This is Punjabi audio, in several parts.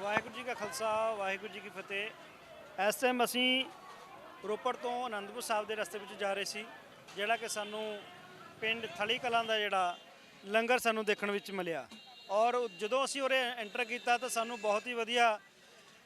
ਵਾਹਿਗੁਰੂ ਜੀ ਕਾ ਖਾਲਸਾ, ਵਾਹਿਗੁਰੂ ਜੀ ਕੀ ਫਤਿਹ। ਇਸ ਟਾਈਮ ਅਸੀਂ ਰੋਪੜ ਤੋਂ ਆਨੰਦਪੁਰ ਸਾਹਿਬ ਦੇ ਰਸਤੇ ਵਿੱਚ ਜਾ ਰਹੇ ਸੀ, ਜਿਹੜਾ ਕਿ ਸਾਨੂੰ ਪਿੰਡ ਥਲੀ ਕਲਾਂ ਦਾ ਜਿਹੜਾ ਲੰਗਰ ਸਾਨੂੰ ਦੇਖਣ ਵਿੱਚ ਮਿਲਿਆ। ਔਰ ਜਦੋਂ ਅਸੀਂ ਉਰੇ ਐਂਟਰ ਕੀਤਾ ਤਾਂ ਸਾਨੂੰ ਬਹੁਤ ਹੀ ਵਧੀਆ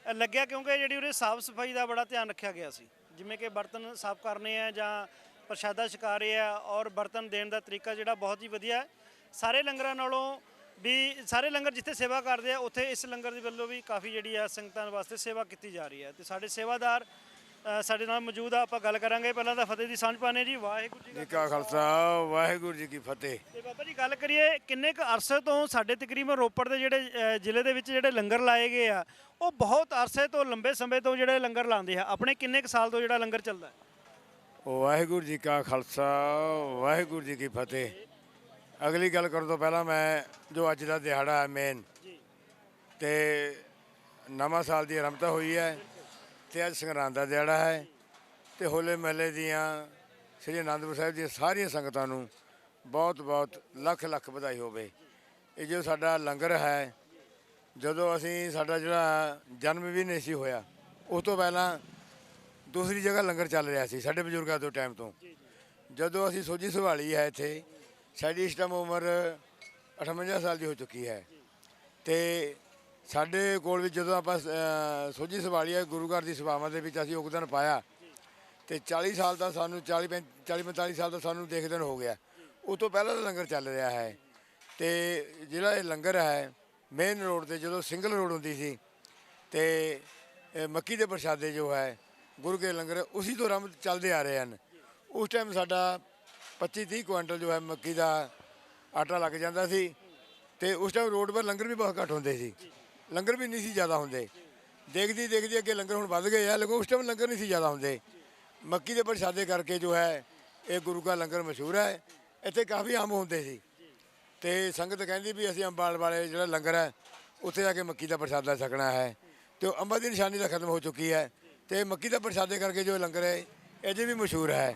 ਲੱਗਿਆ, ਕਿਉਂਕਿ ਜਿਹੜੀ ਉਰੇ ਸਾਫ਼ ਸਫ਼ਾਈ ਦਾ ਬੜਾ ਧਿਆਨ ਰੱਖਿਆ ਗਿਆ ਸੀ। ਜਿਵੇਂ ਕਿ ਬਰਤਨ ਸਾਫ਼ ਕਰਨੇ ਆ ਜਾਂ ਪ੍ਰਸ਼ਾਦਾ ਛਕਾ ਰਹੇ ਆ, ਔਰ ਬਰਤਨ ਦੇਣ ਦਾ ਤਰੀਕਾ ਜਿਹੜਾ ਬਹੁਤ ਹੀ ਵਧੀਆ ਹੈ। ਸਾਰੇ ਲੰਗਰਾਂ ਨਾਲੋਂ ਵੀ ਸਾਰੇ ਲੰਗਰ ਜਿੱਥੇ ਸੇਵਾ ਕਰਦੇ ਆ ਉੱਥੇ ਇਸ ਲੰਗਰ ਦੇ ਵੱਲੋਂ ਵੀ ਕਾਫੀ ਜਿਹੜੀ ਆ ਸੰਗਤਾਂ ਵਾਸਤੇ ਸੇਵਾ ਕੀਤੀ ਜਾ ਰਹੀ ਹੈ। ਤੇ ਸਾਡੇ ਸੇਵਾਦਾਰ ਸਾਡੇ ਨਾਲ ਮੌਜੂਦ ਆ ਆਪਾਂ ਗੱਲ ਕਰਾਂਗੇ ਪਹਿਲਾਂ ਤਾਂ ਫਤਿਹ ਦੀ ਸਾਂਝ ਪਾਣੇ ਜੀ। ਵਾਹਿਗੁਰੂ ਜੀ ਜੀ ਕਾ ਖਾਲਸਾ ਵਾਹਿਗੁਰੂ ਜੀ ਕੀ ਫਤਿਹ। ਤੇ ਬਾਬਾ ਜੀ ਗੱਲ ਕਰੀਏ ਕਿੰਨੇ ਕੁ ਅਰਸੇ ਤੋਂ ਸਾਡੇ ਤਕਰੀਬਨ ਰੋਪੜ ਦੇ ਜਿਹੜੇ ਜ਼ਿਲ੍ਹੇ ਦੇ ਵਿੱਚ ਜਿਹੜੇ ਲੰਗਰ ਲਾਏ ਗਏ ਆ ਉਹ ਬਹੁਤ ਅਰਸੇ ਤੋਂ ਲੰਬੇ ਸਮੇਂ ਤੋਂ ਜਿਹੜੇ ਲੰਗਰ ਲਾਉਂਦੇ ਆ। ਆਪਣੇ ਕਿੰਨੇ ਕੁ ਸਾਲ ਤੋਂ ਜਿਹੜਾ ਲੰਗਰ ਚੱਲਦਾ ਹੈ? ਵਾਹਿਗੁਰੂ ਜੀ ਕਾ ਖਾਲਸਾ ਵਾਹਿਗੁਰੂ ਜੀ ਕੀ ਫਤਿਹ। ਅਗਲੀ ਗੱਲ ਕਰਨ ਤੋਂ ਪਹਿਲਾਂ ਮੈਂ ਜੋ ਅੱਜ ਦਾ ਦਿਹਾੜਾ ਹੈ ਮੇਨ ਜੀ। ਤੇ ਨਵਾਂ ਸਾਲ ਦੀ ਆਰੰਭਤਾ ਹੋਈ ਹੈ ਤੇ ਅੱਜ ਸੰਗਰਾਂਦ ਦਾ ਦਿਹਾੜਾ ਹੈ ਤੇ ਹੋਲੇ ਮਹੱਲੇ ਦੀਆਂ ਸ੍ਰੀ ਅਨੰਦਪੁਰ ਸਾਹਿਬ ਦੀਆਂ ਸਾਰੀਆਂ ਸੰਗਤਾਂ ਨੂੰ ਬਹੁਤ ਬਹੁਤ ਲੱਖ ਲੱਖ ਵਧਾਈ ਹੋਵੇ। ਇਹ ਜੋ ਸਾਡਾ ਲੰਗਰ ਹੈ ਜਦੋਂ ਅਸੀਂ ਸਾਡਾ ਜਿਹੜਾ ਜਨਮ ਵੀ ਨਹੀਂ ਸੀ ਹੋਇਆ ਉਸ ਤੋਂ ਪਹਿਲਾਂ ਦੂਸਰੀ ਜਗ੍ਹਾ ਲੰਗਰ ਚੱਲ ਰਿਹਾ ਸੀ ਸਾਡੇ ਬਜ਼ੁਰਗਾਂ ਤੋਂ। ਟਾਈਮ ਤੋਂ ਜਦੋਂ ਅਸੀਂ ਸੋਝੀ ਸੰਭਾਲੀ ਹੈ ਇੱਥੇ ਸਾਡੀ ਇਸ ਟਾਈਮ ਉਮਰ 58 ਸਾਲ ਦੀ ਹੋ ਚੁੱਕੀ ਹੈ। ਤੇ ਸਾਡੇ ਕੋਲ ਵੀ ਜਦੋਂ ਆਪਾਂ ਅ, ਸੋਝੀ ਸੰਭਾਲੀ ਹੈ ਗੁਰੂ ਘਰ ਦੀ ਸੇਵਾਵਾਂ ਦੇ ਵਿੱਚ ਅਸੀਂ ਯੋਗਦਾਨ ਪਾਇਆ ਤੇ 40 ਸਾਲ ਦਾ ਸਾਨੂੰ 40 40 45 ਸਾਲ ਦਾ ਸਾਨੂੰ ਦੇਖਦੇ ਹੋ ਗਿਆ। ਉਸ ਤੋਂ ਪਹਿਲਾਂ ਦਾ ਲੰਗਰ ਚੱਲ ਰਿਹਾ ਹੈ। ਤੇ ਜਿਹੜਾ ਇਹ ਲੰਗਰ ਹੈ ਮੇਨ ਰੋਡ ਤੇ ਜਦੋਂ ਸਿੰਗਲ ਰੋਡ ਹੁੰਦੀ ਸੀ ਤੇ ਮੱਕੀ ਦੇ ਪ੍ਰਸ਼ਾਦੇ ਜੋ ਹੈ ਗੁਰੂ ਕੇ ਲੰਗਰ ਉਸੇ ਤੋਂ ਰਮ ਚੱਲਦੇ ਆ ਰਹੇ ਹਨ। ਉਸ ਟਾਈਮ ਸਾਡਾ 25 30 ਕੁਇੰਟਲ ਜੋ ਹੈ ਮੱਕੀ ਦਾ ਆਟਾ ਲੱਗ ਜਾਂਦਾ ਸੀ ਤੇ ਉਸ ਟਾਈਮ ਰੋਡ 'ਤੇ ਲੰਗਰ ਵੀ ਬਹੁਤ ਘੱਟ ਹੁੰਦੇ ਸੀ। ਲੰਗਰ ਵੀ ਨਹੀਂ ਸੀ ਜ਼ਿਆਦਾ ਹੁੰਦੇ। ਦੇਖਦੀ ਦੇਖਦੀ ਅੱਗੇ ਲੰਗਰ ਹੁਣ ਵੱਧ ਗਏ ਆ, ਲੇਕਿਨ ਉਸ ਟਾਈਮ ਲੰਗਰ ਨਹੀਂ ਸੀ ਜ਼ਿਆਦਾ ਹੁੰਦੇ। ਮੱਕੀ ਦੇ ਪ੍ਰਸ਼ਾਦੇ ਕਰਕੇ ਜੋ ਹੈ, ਇਹ ਗੁਰੂ ਕਾ ਲੰਗਰ ਮਸ਼ਹੂਰ ਹੈ। ਇੱਥੇ ਕਾਫੀ ਅੰਬ ਹੁੰਦੇ ਸੀ। ਤੇ ਸੰਗਤ ਕਹਿੰਦੀ ਵੀ ਅਸੀਂ ਅੰਬਾਲ ਵਾਲੇ ਜਿਹੜਾ ਲੰਗਰ ਹੈ, ਉੱਥੇ ਜਾ ਕੇ ਮੱਕੀ ਦਾ ਪ੍ਰਸ਼ਾਦਾ ਛਕਣਾ ਹੈ। ਤੇ ਉਹ ਅੰਬਾਂ ਦੀ ਨਿਸ਼ਾਨੀ ਤਾਂ ਖਤਮ ਹੋ ਚੁੱਕੀ ਹੈ। ਤੇ ਮੱਕੀ ਦਾ ਪ੍ਰਸ਼ਾਦੇ ਕਰਕੇ ਜੋ ਲੰਗਰ ਹੈ ਅਜੇ ਵੀ ਮਸ਼ਹੂਰ ਹੈ।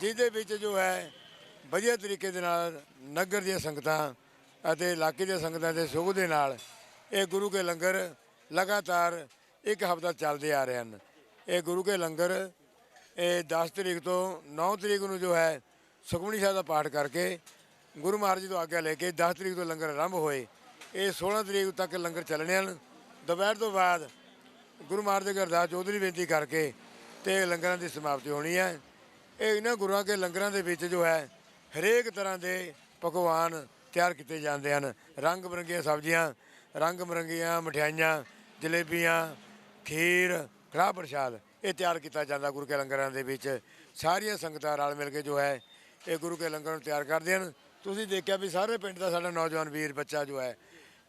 ਜਿਹਦੇ ਵਿੱਚ ਜੋ ਹੈ ਵਧੀਆ ਤਰੀਕੇ ਦੇ ਨਾਲ ਨਗਰ ਦੀਆਂ ਸੰਗਤਾਂ ਅਤੇ ਇਲਾਕੇ ਦੀਆਂ ਸੰਗਤਾਂ ਦੇ ਸੋਗ ਦੇ ਨਾਲ ਇਹ ਗੁਰੂ ਕੇ ਲੰਗਰ ਲਗਾਤਾਰ ਇੱਕ ਹਫ਼ਤਾ ਚੱਲਦੇ ਆ ਰਹੇ ਹਨ। ਇਹ ਗੁਰੂ ਕੇ ਲੰਗਰ ਇਹ 10 ਤਰੀਕ ਤੋਂ 9 ਤਰੀਕ ਨੂੰ ਜੋ ਹੈ ਸੁਖਮਨੀ ਸਾਹਿਬ ਦਾ ਪਾਠ ਕਰਕੇ ਗੁਰੂ ਮਹਾਰਾਜ ਜੀ ਤੋਂ ਆਗਿਆ ਲੈ ਕੇ 10 ਤਰੀਕ ਤੋਂ ਲੰਗਰ ਆਰੰਭ ਹੋਏ। ਇਹ 16 ਤਰੀਕ ਤੱਕ ਲੰਗਰ ਚੱਲਣੇ ਹਨ। ਦੁਪਹਿਰ ਤੋਂ ਬਾਅਦ ਗੁਰੂ ਮਹਾਰਾਜ ਦੇ ਅਰਦਾਸ ਚੌਧਰੀ ਬੇਨਤੀ ਕਰਕੇ ਤੇ ਲੰਗਰਾਂ ਦੀ ਸਮਾਪਤੀ ਹੋਣੀ ਹੈ। ਇਹ ਇਹਨਾਂ ਗੁਰੂਆਂ ਕੇ ਲੰਗਰਾਂ ਦੇ ਵਿੱਚ ਜੋ ਹੈ, ਹਰੇਕ ਤਰ੍ਹਾਂ ਦੇ ਪਕਵਾਨ ਤਿਆਰ ਕੀਤੇ ਜਾਂਦੇ ਹਨ। ਰੰਗ ਬਰੰਗੀਆਂ ਸਬਜ਼ੀਆਂ, ਰੰਗ ਬਰੰਗੀਆਂ ਮਠਿਆਈਆਂ, ਜਲੇਬੀਆਂ, ਖੀਰ ਕੜਾਹ ਪ੍ਰਸ਼ਾਦ, ਇਹ ਤਿਆਰ ਕੀਤਾ ਜਾਂਦਾ ਗੁਰੂ ਕੇ ਲੰਗਰਾਂ ਦੇ ਵਿੱਚ। ਸਾਰੀਆਂ ਸੰਗਤਾਂ ਰਲ ਮਿਲ ਕੇ ਜੋ ਹੈ, ਇਹ ਗੁਰੂ ਕੇ ਲੰਗਰ ਨੂੰ ਤਿਆਰ ਕਰਦੇ ਹਨ। ਤੁਸੀਂ ਦੇਖਿਆ ਵੀ ਸਾਰੇ ਪਿੰਡ ਦਾ ਸਾਡਾ ਨੌਜਵਾਨ ਵੀਰ ਬੱਚਾ ਜੋ ਹੈ,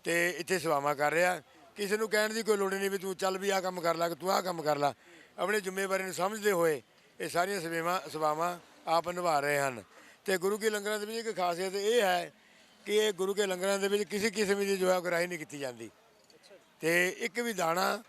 ਤੇ ਇੱਥੇ ਸੇਵਾਵਾਂ ਕਰ ਰਿਹਾ। ਕਿਸੇ ਨੂੰ ਕਹਿਣ ਦੀ ਕੋਈ ਲੋੜ ਨਹੀਂ ਵੀ ਤੂੰ ਚੱਲ ਵੀ ਆਹ ਕੰਮ ਕਰ ਲੈ, ਤੂੰ ਆਹ ਕੰਮ ਕਰ ਲੈ। ਆਪਣੀ ਜ਼ਿੰਮੇਵਾਰੀ ਨੂੰ ਸਮਝਦੇ ਹੋਏ ਇਹ ਸਾਰੀਆਂ ਸੇਵਾਵਾਂ ਸੇਵਾਵਾਂ ਆਪ ਨਿਭਾ ਰਹੇ ਹਨ। ਤੇ ਗੁਰੂ ਕੇ ਲੰਗਰਾਂ ਦੇ ਵਿੱਚ ਇੱਕ ਖਾਸੀਅਤ ਇਹ ਹੈ ਕਿ ਇਹ ਗੁਰੂ ਕੇ ਲੰਗਰਾਂ ਦੇ ਵਿੱਚ ਕਿਸੇ ਕਿਸਮ ਦੀ ਜੋ ਹੈ ਗਰਾਹੀ ਨਹੀਂ ਕੀਤੀ ਜਾਂਦੀ। ਤੇ ਇੱਕ ਵੀ ਦਾਣਾ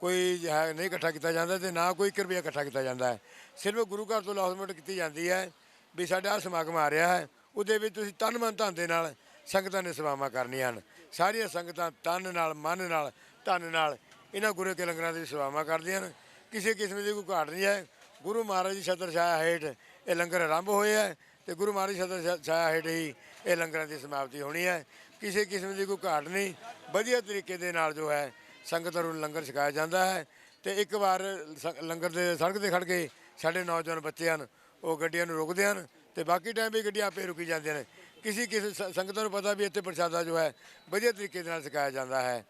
ਕੋਈ ਹੈ ਨਹੀਂ ਇਕੱਠਾ ਕੀਤਾ ਜਾਂਦਾ ਤੇ ਨਾ ਕੋਈ ਇੱਕ ਰੁਪਈਆ ਇਕੱਠਾ ਕੀਤਾ ਜਾਂਦਾ ਹੈ। ਸਿਰਫ ਗੁਰੂ ਘਰ ਤੋਂ ਅਨਾਉਂਸਮੈਂਟ ਕੀਤੀ ਜਾਂਦੀ ਹੈ ਵੀ ਸਾਡਾ ਆਹ ਸਮਾਗਮ ਆ ਰਿਹਾ ਹੈ, ਉਹਦੇ ਵਿੱਚ ਤੁਸੀਂ ਤਨ ਮਨ ਧਨ ਦੇ ਨਾਲ ਸੰਗਤਾਂ ਨੇ ਸੇਵਾਵਾਂ ਕਰਨੀਆਂ ਹਨ। ਸਾਰੀਆਂ ਸੰਗਤਾਂ ਤਨ ਨਾਲ, ਮਨ ਨਾਲ, ਧਨ ਨਾਲ ਇਹਨਾਂ ਗੁਰੂ ਕੇ ਲੰਗਰਾਂ ਦੀ ਸੇਵਾਵਾਂ ਕਰਦੀਆਂ ਹਨ। ਕਿਸੇ ਕਿਸਮ ਦੀ ਕੋਈ ਘਾਟ ਨਹੀਂ ਹੈ। ਗੁਰੂ ਮਹਾਰਾਜ ਦੀ ਛਤਰ ਛਾਇਆ ਹੇਠ ਇਹ ਲੰਗਰ ਆਰੰਭ ਹੋਏ ਹੈ ਤੇ ਗੁਰੂ ਮਹਾਰਾਜ ਦੀ ਛਤਰ ਛਾਇਆ ਹੇਠ ਹੀ ਇਹ ਲੰਗਰਾਂ ਦੀ ਸਮਾਪਤੀ ਹੋਣੀ ਹੈ ਕਿਸੇ ਕਿਸਮ ਦੀ ਕੋਈ ਘਾਟ ਨਹੀਂ। ਵਧੀਆ ਤਰੀਕੇ ਦੇ ਨਾਲ ਜੋ ਹੈ ਸੰਗਤਾਂ ਨੂੰ ਲੰਗਰ ਛਕਾਇਆ ਜਾਂਦਾ ਹੈ ਤੇ ਇੱਕ ਵਾਰ ਸ- ਲੰਗਰ ਦੇ ਸੜਕ ਤੇ ਖੜ ਕੇ ਸਾਡੇ ਨੌਜਵਾਨ ਬੱਚੇ ਹਨ ਉਹ ਗੱਡੀਆਂ ਨੂੰ ਰੋਕਦੇ ਹਨ ਤੇ ਬਾਕੀ ਟਾਈਮ ਵੀ ਗੱਡੀਆਂ ਆਪੇ ਰੁਕੀ ਜਾਂਦੀਆਂ ਨੇ। ਕਿਸੇ ਕਿਸੇ ਸ- ਸੰਗਤਾਂ ਨੂੰ ਪਤਾ ਵੀ ਇੱਥੇ ਪ੍ਰਸ਼ਾਦਾ ਜੋ ਹੈ ਵਧੀਆ ਤਰੀਕੇ ਦੇ ਨਾਲ ਛਕਾਇਆ ਜਾਂਦਾ ਹੈ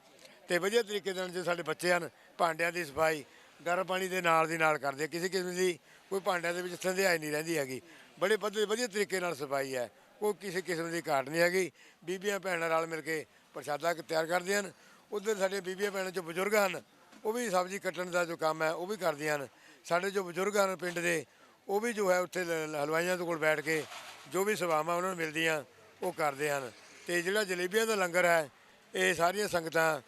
ਤੇ ਵਧੀਆ ਤਰੀਕੇ ਦੇ ਨਾਲ ਜੋ ਸਾਡੇ ਬੱਚੇ ਹਨ, ਭਾਂਡਿਆਂ ਦੀ ਸਫ਼ਾਈ ਗਰਮ ਪਾਣੀ ਦੇ ਨਾਲ ਦੀ ਨਾਲ ਕਰਦੇ ਕਿਸੇ ਕਿਸਮ ਦੀ ਕੋਈ ਭਾਂਡਿਆਂ ਦੇ ਵਿੱਚ ਸੰਧਿਆਈ ਨਹੀਂ ਰਹਿੰਦੀ ਹੈਗੀ। ਬੜੇ ਵਧੀਆ ਵਧੀਆ ਤਰੀਕੇ ਨਾਲ ਸਫ਼ਾਈ ਹੈ। ਕੋਈ ਕਿਸੇ ਕਿਸਮ ਦੀ ਘਾਟ ਨਹੀਂ ਹੈਗੀ। ਬੀਬੀਆਂ ਭੈਣਾਂ ਨਾਲ ਮਿਲ ਕੇ ਪ੍ਰਸ਼ਾਦਾ ਤਿਆਰ ਕਰਦੀਆਂ ਹਨ। ਉਧਰ ਸਾਡੇ ਬੀਬੀਆਂ ਭੈਣਾਂ ਜੋ ਬਜ਼ੁਰਗ ਹਨ। ਉਹ ਵੀ ਸਬਜ਼ੀ ਕੱਟਣ ਦਾ ਜੋ ਕੰਮ ਹੈ, ਉਹ ਵੀ ਕਰਦੀਆਂ ਹਨ। ਸਾਡੇ ਜੋ ਬਜ਼ੁਰਗ ਹਨ ਪਿੰਡ ਦੇ, ਉਹ ਵੀ ਜੋ ਹੈ ਉੱਥੇ ਲ- ਹਲਵਾਈਆਂ ਦੇ ਕੋਲ ਬੈਠ ਕੇ ਜੋ ਵੀ ਸੇਵਾਵਾਂ ਉਹਨਾਂ ਨੂੰ ਮਿਲਦੀਆਂ, ਉਹ ਕਰਦੇ ਹਨ। ਤੇ ਜਿਹੜਾ ਜਲੇਬੀਆਂ ਦਾ ਲੰਗਰ ਹੈ, ਇਹ ਸਾਰੀਆਂ ਸੰਗਤਾਂ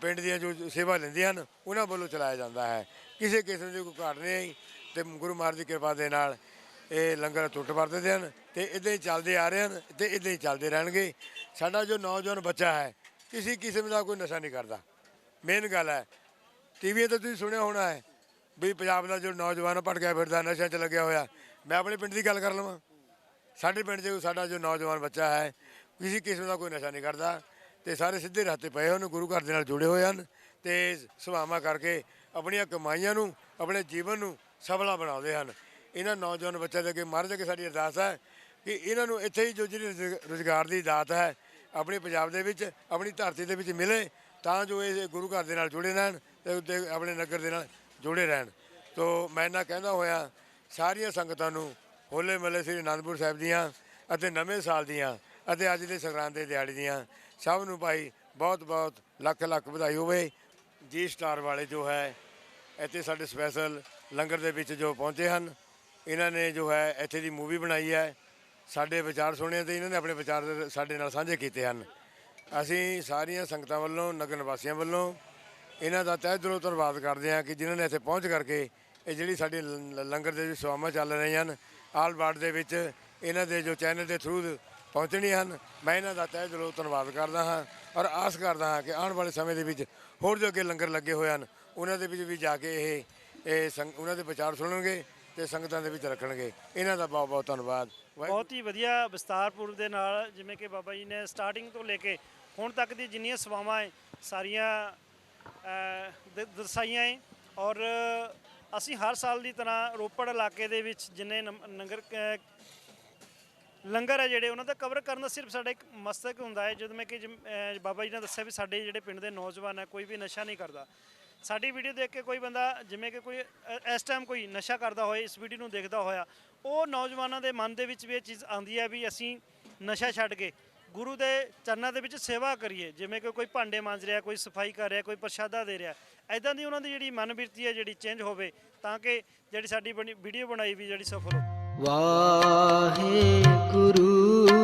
ਪਿੰਡ ਦੀਆਂ ਜੋ ਸੇਵਾ ਲੈਂਦੀਆਂ ਹਨ, ਉਹਨਾਂ ਵੱਲੋਂ ਚਲਾਇਆ ਜਾਂਦਾ ਹੈ। ਕਿਸੇ ਕਿਸਮ ਦੀ ਕੋਈ ਘਾਟ ਨਹੀਂ ਤੇ ਗੁਰੂ ਮਹਾਰਾਜ ਦੀ ਕਿਰਪਾ ਦੇ ਨਾਲ ਇਹ ਲੰਗਰ ਟੁੱਟ ਵਰਤਦੇ ਹਨ ਤੇ ਇਦਾਂ ਹੀ ਚੱਲਦੇ ਆ ਰਹੇ ਹਨ ਤੇ ਇਦਾਂ ਹੀ ਚੱਲਦੇ ਰਹਿਣਗੇ। ਸਾਡਾ ਜੋ ਨੌਜਵਾਨ ਬੱਚਾ ਹੈ, ਕਿਸੇ ਕਿਸਮ ਦਾ ਕੋਈ ਨਸ਼ਾ ਨਹੀਂ ਕਰਦਾ। ਮੇਨ ਗੱਲ ਹੈ ਟੀਵੀ ਤੇ ਤੁਸੀਂ ਸੁਣਿਆ ਹੋਣਾ ਹੈ ਵੀ ਪੰਜਾਬ ਦਾ ਜੋ ਨੌਜਵਾਨ ਭਟਕਿਆ ਫਿਰਦਾ, ਨਸ਼ਿਆਂ 'ਚ ਲੱਗਿਆ ਹੋਇਆ। ਮੈਂ ਆਪਣੇ ਪਿੰਡ ਦੀ ਗੱਲ ਕਰ ਲਵਾਂ। ਸਾਡੇ ਪਿੰਡ 'ਚ ਸਾਡਾ ਜੋ ਨੌਜਵਾਨ ਬੱਚਾ ਹੈ, ਕਿਸੇ ਕਿਸਮ ਦਾ ਕੋਈ ਨਸ਼ਾ ਨਹੀਂ ਕਰਦਾ। ਤੇ ਸਾਰੇ ਸਿੱਧੇ ਰਾਹ ਤੇ ਪਏ ਹੋਣ ਗੁਰੂ ਘਰ ਦੇ ਨਾਲ ਜੁੜੇ ਹੋਏ ਹਨ ਤੇ ਸੇਵਾਵਾਂ ਕਰਕੇ ਆਪਣੀਆਂ ਕਮਾਈਆਂ ਨੂੰ, ਆਪਣੇ ਜੀਵਨ ਨੂੰ ਸਫਲਾ ਬਣਾਉਂਦੇ ਹਨ। ਇਹਨਾਂ ਨੌਜਵਾਨ ਬੱਚਿਆਂ ਦੇ ਅੱਗੇ ਮਹਾਰਾਜ ਅੱਗੇ ਸਾਡੀ ਅਰਦਾਸ ਹੈ ਕਿ ਇਹਨਾਂ ਨੂੰ ਇੱਥੇ ਹੀ ਜੋ ਜਿਹੜੀ ਰੋਜ਼ਗਾਰ ਦੀ ਦਾਤ ਹੈ, ਆਪਣੇ ਪੰਜਾਬ ਦੇ ਵਿੱਚ, ਆਪਣੀ ਧਰਤੀ ਦੇ ਵਿੱਚ ਮਿਲੇ ਤਾਂ ਜੋ ਇਹ ਗੁਰੂ ਘਰ ਦੇ ਨਾਲ ਜੁੜੇ ਰਹਿਣ ਤੇ ਆਪਣੇ ਨਗਰ ਦੇ ਨਾਲ ਜੁੜੇ ਰਹਿਣ। ਤੋਂ ਮੈਂ ਨਾ ਕਹਿੰਦਾ ਹੋਇਆ, ਸਾਰੀਆਂ ਸੰਗਤਾਂ ਨੂੰ ਹੋਲੇ ਮਹੱਲੇ ਸ੍ਰੀ ਅਨੰਦਪੁਰ ਸਾਹਿਬ ਦੀਆਂ ਅਤੇ ਨਵੇਂ ਸਾਲ ਦੀਆਂ ਅਤੇ ਅੱਜ ਦੇ ਸੰਗਰਾਂਦ ਦੇ ਦਿਹਾੜੇ ਦੀਆਂ ਸਭ ਨੂੰ ਭਾਈ ਬਹੁਤ ਬਹੁਤ ਲੱਖ ਲੱਖ ਵਧਾਈ ਹੋਵੇ। ਜੀ ਸਟਾਰ ਵਾਲੇ ਜੋ ਹੈ, ਇੱਥੇ ਸਾਡੇ ਸਪੈਸ਼ਲ ਲੰਗਰ ਦੇ ਵਿੱਚ ਜੋ ਪਹੁੰਚੇ ਹਨ, ਇਹਨਾਂ ਨੇ ਜੋ ਹੈ ਇੱਥੇ ਦੀ ਮੂਵੀ ਬਣਾਈ ਹੈ। ਸਾਡੇ ਵਿਚਾਰ ਸੁਣੇ ਤੇ ਇਹਨਾਂ ਨੇ ਆਪਣੇ ਵਿਚਾਰ ਸਾਡੇ ਨਾਲ ਸਾਂਝੇ ਕੀਤੇ ਹਨ। ਅਸੀਂ ਸਾਰੀਆਂ ਸੰਗਤਾਂ ਵੱਲੋਂ, ਨਗਰ ਨਿਵਾਸੀਆਂ ਵੱਲੋਂ ਇਹਨਾਂ ਦਾ ਤਹਿ ਦਿਲੋਂ ਧੰਨਵਾਦ ਕਰਦੇ ਹਾਂ ਕਿ ਜਿਨ੍ਹਾਂ ਨੇ ਇੱਥੇ ਪਹੁੰਚ ਕਰਕੇ ਇਹ ਜਿਹੜੀ ਸਾਡੀ ਲ- ਲੰਗਰ ਦੇ ਵਿੱਚ ਸੇਵਾਵਾਂ ਚੱਲ ਰਹੀਆਂ ਹਨ, ਆਲ ਬਾਰਡ ਦੇ ਵਿੱਚ ਇਹਨਾਂ ਦੇ ਜੋ ਚੈਨਲ ਦੇ ਥਰੂ ਪਹੁੰਚਣੀਆਂ ਹਨ। ਮੈਂ ਇਹਨਾਂ ਦਾ ਤਹਿ ਦਿਲੋਂ ਧੰਨਵਾਦ ਕਰਦਾ ਹਾਂ ਔਰ ਆਸ ਕਰਦਾ ਹਾਂ ਕਿ ਆਉਣ ਵਾਲੇ ਸਮੇਂ ਦੇ ਵਿੱਚ ਹੋਰ ਜੋ ਅੱਗੇ ਲੰਗਰ ਲੱਗੇ ਹੋਏ ਹਨ ਉਹਨਾਂ ਦੇ ਵਿੱਚ ਵੀ ਜਾ ਕੇ ਇਹ ਇਹ ਸੰਗ- ਉਹਨਾਂ ਦੇ ਵਿਚਾਰ ਸੁਣਨਗੇ ਤੇ ਸੰਗਤਾਂ ਦੇ ਵਿੱਚ ਰੱਖਣਗੇ। ਇਹਨਾਂ ਦਾ ਬਹੁਤ ਬਹੁਤ ਧੰਨਵਾਦ। ਵਾਹਿਗੁਰੂ ਬਹੁਤ ਹੀ ਵਧੀਆ ਵਿਸਤਾਰਪੂਰ ਦੇ ਨਾਲ ਜਿਵੇਂ ਕਿ ਬਾਬਾ ਜੀ ਨੇ ਸਟਾਰਟਿੰਗ ਤੋਂ ਲੈ ਕੇ ਹੁਣ ਤੱਕ ਦੀ ਜਿੰਨੀਆਂ ਸੇਵਾਵਾਂ ਹੈ ਸਾਰੀਆਂ ਅਹ, ਦ- ਦਰਸਾਈਆਂ ਹੈ ਔਰ ਅਸੀਂ ਹਰ ਸਾਲ ਦੀ ਤਰ੍ਹਾਂ ਰੋਪੜ ਇਲਾਕੇ ਦੇ ਵਿੱਚ ਜਿੰਨੇ ਨਮ- ਨਗਰ ਲੰਗਰ ਹੈ ਜਿਹੜੇ, ਉਹਨਾਂ ਦਾ ਕਵਰ ਕਰਨ ਦਾ ਸਿਰਫ ਸਾਡਾ ਇੱਕ ਮਸਤਕ ਹੁੰਦਾ ਹੈ। ਜਦੋਂ ਮੈਂ ਕਿ ਜਿਮ- ਬਾਬਾ ਜੀ ਨੇ ਦੱਸਿਆ ਵੀ ਸਾਡੇ ਜਿਹੜੇ ਪਿੰਡ ਦੇ ਨੌਜਵਾਨ ਹੈ ਕੋਈ ਵੀ ਨਸ਼ਾ ਨਹੀਂ ਕਰਦਾ। ਸਾਡੀ ਵੀਡੀਓ ਦੇਖ ਕੇ ਕੋਈ ਬੰਦਾ, ਜਿਵੇਂ ਕਿ ਕੋਈ ਇਸ ਟਾਈਮ ਕੋਈ ਨਸ਼ਾ ਕਰਦਾ ਹੋਏ, ਇਸ ਵੀਡੀਓ ਨੂੰ ਦੇਖਦਾ ਹੋਇਆ, ਉਹ ਨੌਜਵਾਨਾਂ ਦੇ ਮਨ ਦੇ ਵਿੱਚ ਵੀ ਇਹ ਚੀਜ਼ ਆਉਂਦੀ ਹੈ ਵੀ ਅਸੀਂ ਨਸ਼ਾ ਛੱਡ ਕੇ ਗੁਰੂ ਦੇ ਚਰਨਾਂ ਦੇ ਵਿੱਚ ਸੇਵਾ ਕਰੀਏ। ਜਿਵੇਂ ਕਿ ਕੋਈ ਭਾਂਡੇ ਮਾਂਜ ਰਿਹਾ, ਕੋਈ ਸਫ਼ਾਈ ਕਰ ਰਿਹਾ, ਕੋਈ ਪ੍ਰਸ਼ਾਦਾ ਦੇ ਰਿਹਾ। ਐਦਾਂ ਦੀ ਉਹਨਾਂ ਦੀ ਜਿਹੜੀ ਮਨ ਬਿਰਤੀ ਹੈ, ਜਿਹੜੀ ਚੇਂਜ ਹੋਵੇ, ਤਾਂ ਕਿ ਜਿਹੜੀ ਸਾਡੀ ਬਣੀ ਵੀਡੀਓ ਬਣਾਈ ਵੀ ਜਿਹੜੀ ਸਫਲ ਹੋ ਵਾਹਿਗੁਰੂ।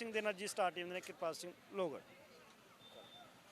ਸਿੰਘ ਦੇ ਨਾਲ ਜੀ ਸਟਾਰ ਟੀਮ ਦੇ ਨਾਲ ਕਿਰਪਾਲ ਸਿੰਘ ਲੋਗੜ